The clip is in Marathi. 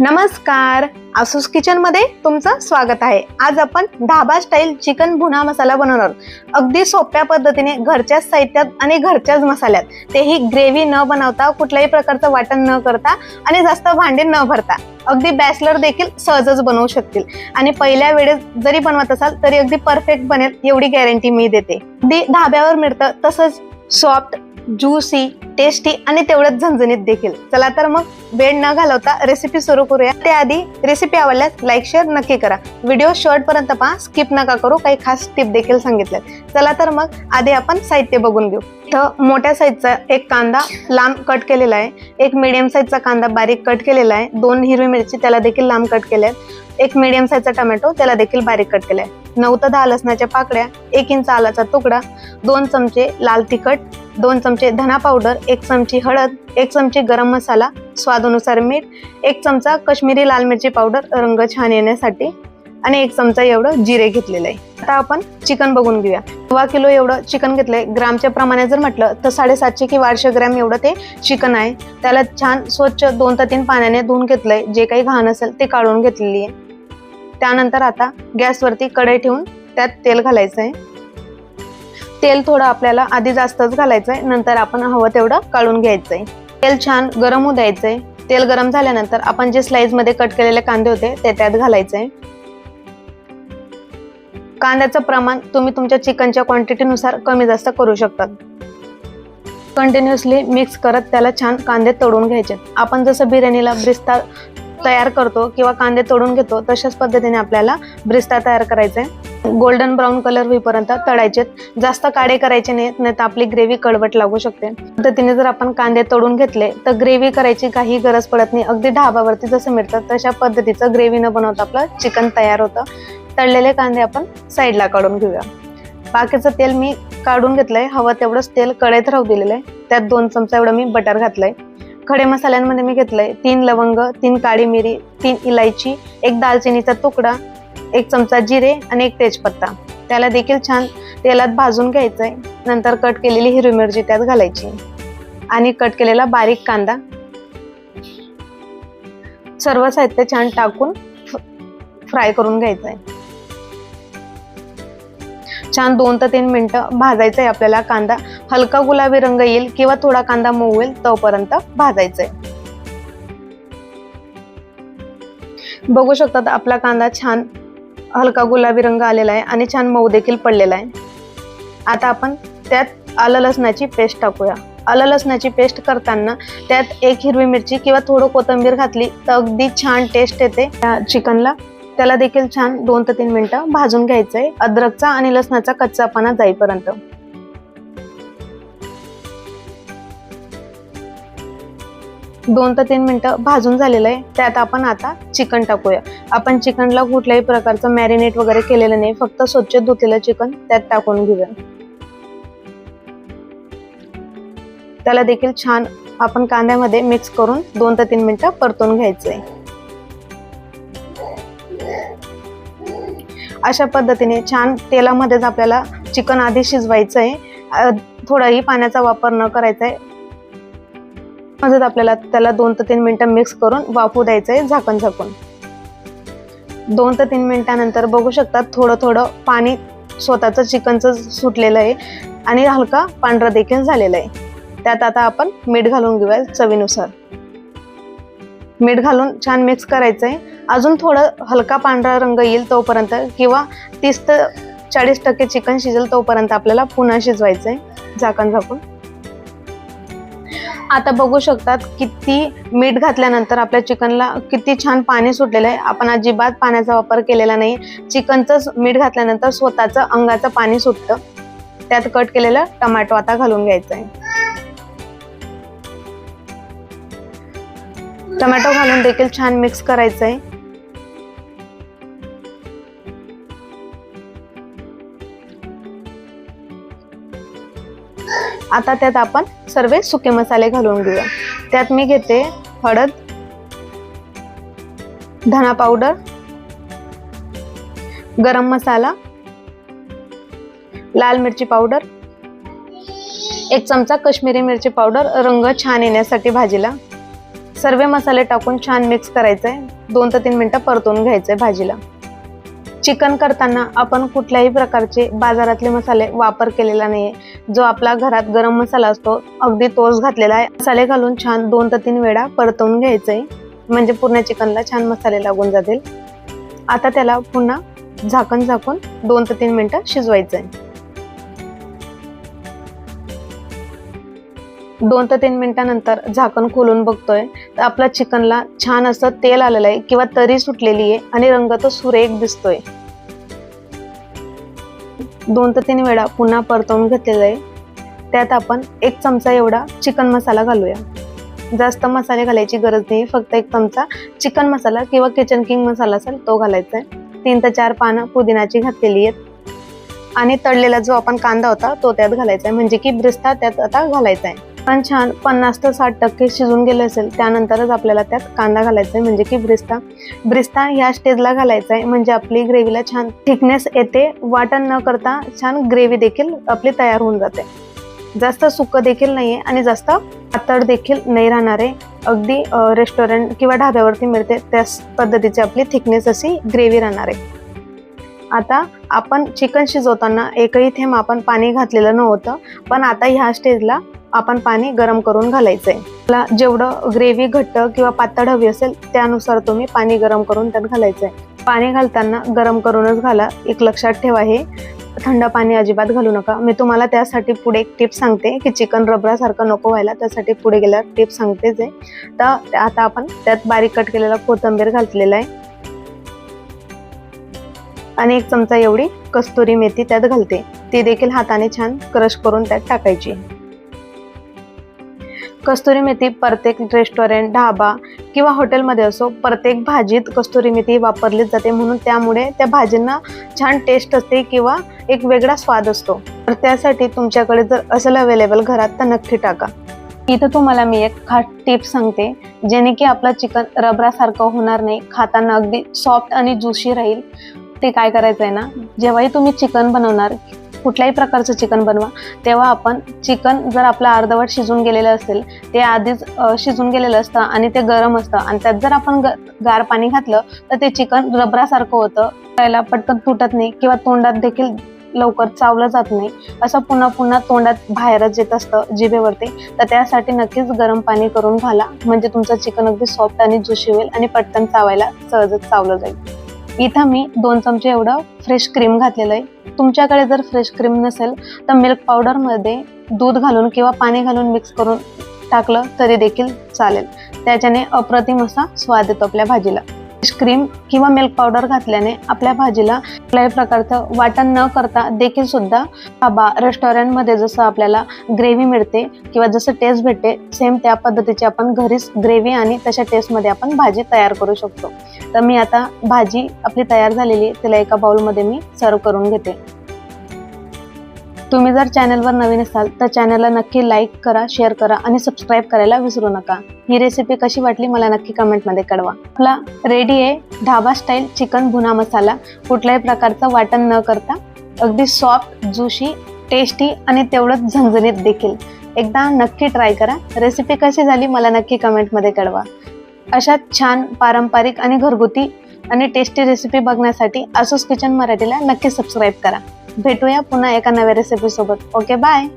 नमस्कार. आसूस किचनमध्ये तुमचं स्वागत आहे. आज आपण ढाबा स्टाईल चिकन भुना मसाला बनवणार अगदी सोप्या पद्धतीने घरच्याच साहित्यात आणि घरच्याच मसाल्यात. तेही ग्रेव्ही न बनवता कुठल्याही प्रकारचं वाटण न करता आणि जास्त भांडे न भरता. अगदी बॅचलर देखील सहजच बनवू शकतील. आणि पहिल्या वेळेस जरी बनवत असाल तरी अगदी परफेक्ट बनेल एवढी गॅरंटी मी देते. दे ढाब्यावर मिळतं तसंच सॉफ्ट ज्युसी टेस्टी आणि तेवढंच झणझणीत देखील. चला तर मग वेळ न घालवता रेसिपी सुरू करूया. त्याआधी रेसिपी आवडल्यास लाईक शेअर नक्की करा. व्हिडिओ शॉर्ट पर्यंत पहा. स्किप नका करू. काही खास टिप देखील सांगितल्यात. चला तर मग आधी आपण साहित्य बघून घेऊ. इथं मोठ्या साईजचा एक कांदा लांब कट केलेला आहे. एक मिडियम साईजचा कांदा बारीक कट केलेला आहे. दोन हिरवी मिरची त्याला देखील लांब कट केल्या आहेत. एक मिडियम साईजचा टोमॅटो त्याला देखील बारीक कट केलाय. नऊ ते दहा लसणाच्या पाकड्या एक इंच आलाचा तुकडा दोन चमचे लाल तिखट दोन चमचे धना पावडर एक चमची हळद एक चमची गरम मसाला स्वादानुसार मीठ एक चमचा कश्मीरी लाल मिरची पावडर रंग छान येण्यासाठी आणि एक चमचा एवढं जिरे घेतलेलं आहे. आता आपण चिकन बघून घेऊया. सव्वा किलो एवढं चिकन घेतलंय. ग्रामच्या प्रमाणे जर म्हटलं तर साडेसातशे किंवा आठशे ग्रॅम एवढं ते चिकन आहे. त्याला छान स्वच्छ दोन ते तीन पाण्याने धुवून घेतलंय. जे काही घाण असेल ते काढून घेतलेली आहे. त्यानंतर आता गॅसवरती कढई ठेवून त्यात तेल घालायचं आहे तेल थोडं आपल्याला आधी जास्तच घालायचं आहे नंतर आपण हवं तेवढं काढून घ्यायचं आहे तेल छान गरम होऊ द्यायचं आहे तेल गरम झाल्यानंतर आपण जे स्लाईजमध्ये कट केलेले कांदे होते ते त्यात घालायचे आहे कांद्याचं प्रमाण तुम्ही तुमच्या चिकनच्या क्वांटिटीनुसार कमी जास्त करू शकतात. कंटिन्युअसली मिक्स करत त्याला छान कांदे तळून घ्यायचे आपण जसं बिर्याणीला ब्रिस्ता तयार करतो किंवा कांदे तळून घेतो तशाच पद्धतीने आपल्याला ब्रिस्ता तयार करायचा. आहे गोल्डन ब्राऊन कलर होईपर्यंत तळायचे. जास्त काळे करायचे नाहीत नाही तर आपली ग्रेव्ही कडवट लागू शकते. पद्धतीने जर आपण कांदे तळून घेतले तर ग्रेव्ही करायची काही गरज पडत नाही. अगदी ढाबावरती जसं मिळतं तशा पद्धतीचं ग्रेव्ही न बनवता आपलं चिकन तयार होतं. तळलेले कांदे आपण साईडला काढून घेऊया. बाकीचं तेल मी काढून घेतलंय. हवं तेवढंच तेल कढईत राहू दिलेलं आहे. त्यात दोन चमचा एवढं मी बटर घातलंय. खडे मसाल्यांमध्ये मी घेतलंय. तीन लवंग तीन काळी मिरी तीन इलायची एक दालचिनीचा तुकडा एक चमचा जिरे आणि एक तेजपत्ता. त्याला देखील छान तेलात भाजून घ्यायचंय. नंतर कट केलेली हिरवी मिरची त्यात घालायची. आणि कट केलेला बारीक कांदा. सर्व साहित्य छान टाकून फ्राय करून घ्यायचं आहे छान दोन ते तीन मिनटं भाजायचं आहे आपल्याला. कांदा हलका गुलाबी रंग येईल किंवा थोडा कांदा मऊ होईल तोपर्यंत भाजायचं आहे बघू शकतात आपला कांदा छान हलका गुलाबी रंग आलेला आहे आणि छान मऊ देखील पडलेला आहे. आता आपण त्यात आलं लसणाची पेस्ट टाकूया. आलं लसणाची पेस्ट करताना त्यात एक हिरवी मिरची किंवा थोडं कोथिंबीर घातली तर अगदी छान टेस्ट येते. त्या चिकनला त्याला देखील छान दोन ते तीन मिनिटं भाजून घ्यायचं आहे अद्रकचा आणि लसणाचा कच्चापणा जाईपर्यंत. दोन ते तीन मिनिटं भाजून झालेलं आहे. त्यात आपण आता चिकन टाकूया. आपण चिकनला कुठल्याही प्रकारचं मॅरिनेट वगैरे केलेलं नाही. फक्त स्वच्छ धुतलेलं चिकन त्यात टाकून घेऊया. त्याला देखील छान आपण कांद्यामध्ये मिक्स करून दोन ते तीन मिनिटं परतून घ्यायचं आहे अशा पद्धतीने छान तेलामध्येच आपल्याला चिकन आधी शिजवायचं आहे थोडाही पाण्याचा वापर न करायचा आहे मध्येच आपल्याला त्याला दोन ते तीन मिनटं मिक्स करून वाफू द्यायचं आहे झाकण झाकून. दोन ते तीन मिनटानंतर बघू शकतात थोडं थोडं पाणी स्वतःचं चिकनचं सुटलेलं आहे आणि हलका पांढरा देखील झालेला आहे. त्यात आता आपण मीठ घालून घेऊया चवीनुसार. मीठ घालून छान मिक्स करायचं आहे अजून थोडं हलका पांढरा रंग येईल तोपर्यंत किंवा तीस ते चाळीस टक्के चिकन शिजेल तोपर्यंत आपल्याला पुन्हा शिजवायचं आहे झाकण झाकून. आता बघू शकतात किती मीठ घातल्यानंतर आपल्या चिकनला किती छान पाणी सुटलेलं आहे. आपण अजिबात पाण्याचा वापर केलेला नाही. चिकनचं मीठ घातल्यानंतर स्वतःचं अंगाचं पाणी सुटतं. त्यात कट केलेलं टमॅटो आता घालून घ्यायचं आहे टोमॅटो घालून देखील छान मिक्स करायचं आहे आता त्यात आपण सर्व सुके मसाले घालून घेऊया. त्यात मी घेते हळद धना पावडर गरम मसाला लाल मिरची पावडर एक चमचा कश्मीरी मिरची पावडर रंग छान येण्यासाठी भाजीला. सर्व मसाले टाकून छान मिक्स करायचंय. दोन ते तीन मिनटं परतून घ्यायचंय भाजीला. चिकन करताना आपण कुठल्याही प्रकारचे बाजारातले मसाले वापर केलेला नाही जो आपला घरात गरम मसाला असतो अगदी तोच घातलेला आहे. मसाले घालून छान दोन ते तीन वेळा परतवून आहे म्हणजे पूर्ण चिकनला छान मसाले लागून जातील. आता त्याला पुन्हा झाकण झाकून दोन ते तीन मिनटं शिजवायचं आहे दोन ते तीन मिनिटानंतर झाकण खोलून बघतोय. तर आपल्या चिकनला छान असं तेल आलेलं आहे किंवा तरी सुटलेली आहे आणि रंग तो सुरेख दिसतोय. दोन ते तीन वेळा पुन्हा परतवून घेतलेलं आहे. त्यात आपण एक चमचा एवढा चिकन मसाला घालूया. जास्त मसाले घालायची गरज नाही फक्त एक चमचा चिकन मसाला किंवा किचन किंग मसाला असेल तो घालायचा आहे. तीन ते चार पानं पुदिनाची घातलेली आहेत. आणि तळलेला जो आपण कांदा होता तो त्यात घालायचा आहे. म्हणजे की ब्रिस्ता त्यात आता घालायचा आहे. पण छान पन्नास ते साठ टक्के शिजून गेले असेल त्यानंतरच आपल्याला त्यात कांदा घालायचा आहे म्हणजे की ब्रिस्ता. ब्रिस्ता ह्या स्टेजला घालायचा आहे म्हणजे आपली ग्रेव्हीला छान थिकनेस येते. वाटण न करता छान ग्रेव्ही देखील आपली तयार होऊन जाते. जास्त सुकं देखील नाही आहे आणि जास्त पातळ देखील नाही राहणार. आहे अगदी रेस्टॉरंट किंवा ढाब्यावरती मिळते त्याच पद्धतीची आपली थिकनेस अशी ग्रेव्ही राहणार. आहे आता आपण चिकन शिजवताना एकही थेंब आपण पाणी घातलेलं नव्हतं. पण आता ह्या स्टेजला आपण पाणी गरम करून घालायचंय. मला जेवढं ग्रेव्ही घट्ट किंवा पातळ हवी असेल त्यानुसार तुम्ही पाणी गरम करून त्यात घालायचंय. पाणी घालताना गरम करूनच घाला. एक लक्षात ठेवा हे. थंड पाणी अजिबात घालू नका. मी तुम्हाला त्यासाठी पुढे एक टिप सांगते की चिकन रबरासारखं नको व्हायला. त्यासाठी पुढे गेल्यावर टिप सांगतेच आहे. तर आता आपण त्यात बारीक कट केलेला कोथिंबीर घातलेला आहे. आणि एक चमचा एवढी कस्तुरी मेथी त्यात घालते. ती देखील हाताने छान क्रश करून त्यात टाकायची. कस्तुरी मेथी प्रत्येक रेस्टॉरंट ढाबा किंवा हॉटेलमध्ये असो प्रत्येक भाजीत कस्तुरी मेथी वापरलीच जाते. म्हणून त्यामुळे त्या भाजींना छान टेस्ट असते किंवा एक वेगळा स्वाद असतो. तर त्यासाठी तुमच्याकडे जर असेल अवेलेबल घरात तर नक्की टाका. इथं तुम्हाला मी एक खास टिप सांगते जेणे की आपलं चिकन रबरासारखं होणार नाही. खाताना अगदी सॉफ्ट आणि ज्युशी राहील. ते काय करायचं आहे ना जेव्हाही तुम्ही चिकन बनवणार कुठल्याही प्रकारचं चिकन बनवा. तेव्हा आपण चिकन जर आपलं अर्धवट शिजून गेलेलं असेल ते आधीच शिजून गेलेलं असतं आणि ते गरम असतं आणि त्यात जर आपण ग- गार पाणी घातलं तर ते चिकन रबरासारखं होतं. त्याला पटकन तुटत नाही किंवा तोंडात देखील लवकर चावलं जात नाही. असं पुन्हा पुन्हा तोंडात बाहेरच येत असतं जिभेवरती. तर त्यासाठी नक्कीच गरम पाणी करून घाला. म्हणजे तुमचं चिकन अगदी सॉफ्ट आणि जुशी होईल आणि पटकन चावायला सहजच चावलं जाईल. इथं मी दोन चमचे एवढं फ्रेश क्रीम घातलेलं आहे. तुमच्याकडे जर फ्रेश क्रीम नसेल तर मिल्क पावडरमध्ये दूध घालून किंवा पाणी घालून मिक्स करून टाकलं तरी देखील चालेल. त्याच्याने अप्रतिम असा स्वाद येतो आपल्या भाजीला. क्रीम किंवा मिल्क पावडर घातल्याने आपल्या भाजीला कुठल्याही प्रकारचं वाटण न करता देखील सुद्धा ढाबा रेस्टॉरंटमध्ये जसं आपल्याला ग्रेव्ही मिळते किंवा जसं टेस्ट भेटते सेम त्या पद्धतीची आपण घरीच ग्रेव्ही आणि तशा टेस्टमध्ये आपण भाजी तयार करू शकतो. तर मी आता भाजी आपली तयार झालेली तिला एका बाउलमध्ये मी सर्व करून घेते. तुम्ही जर चॅनलवर नवीन असाल तर चॅनलला नक्की लाईक करा शेअर करा आणि सबस्क्राईब करायला विसरू नका. ही रेसिपी कशी वाटली मला नक्की कमेंटमध्ये कळवा. आपला रेडी आहे ढाबा स्टाईल चिकन भुना मसाला कुठल्याही प्रकारचं वाटण न करता अगदी सॉफ्ट जुशी टेस्टी आणि तेवढंच झणझणीत देखील. एकदा नक्की ट्राय करा. रेसिपी कशी झाली मला नक्की कमेंटमध्ये कळवा. अशा छान पारंपरिक आणि घरगुती आणि टेस्टी रेसिपी बघण्यासाठी आसूस किचन मराठीला नक्की सबस्क्राईब करा. भेटूया पुन्हा एका नव्या रेसिपी सोबत. Okay bye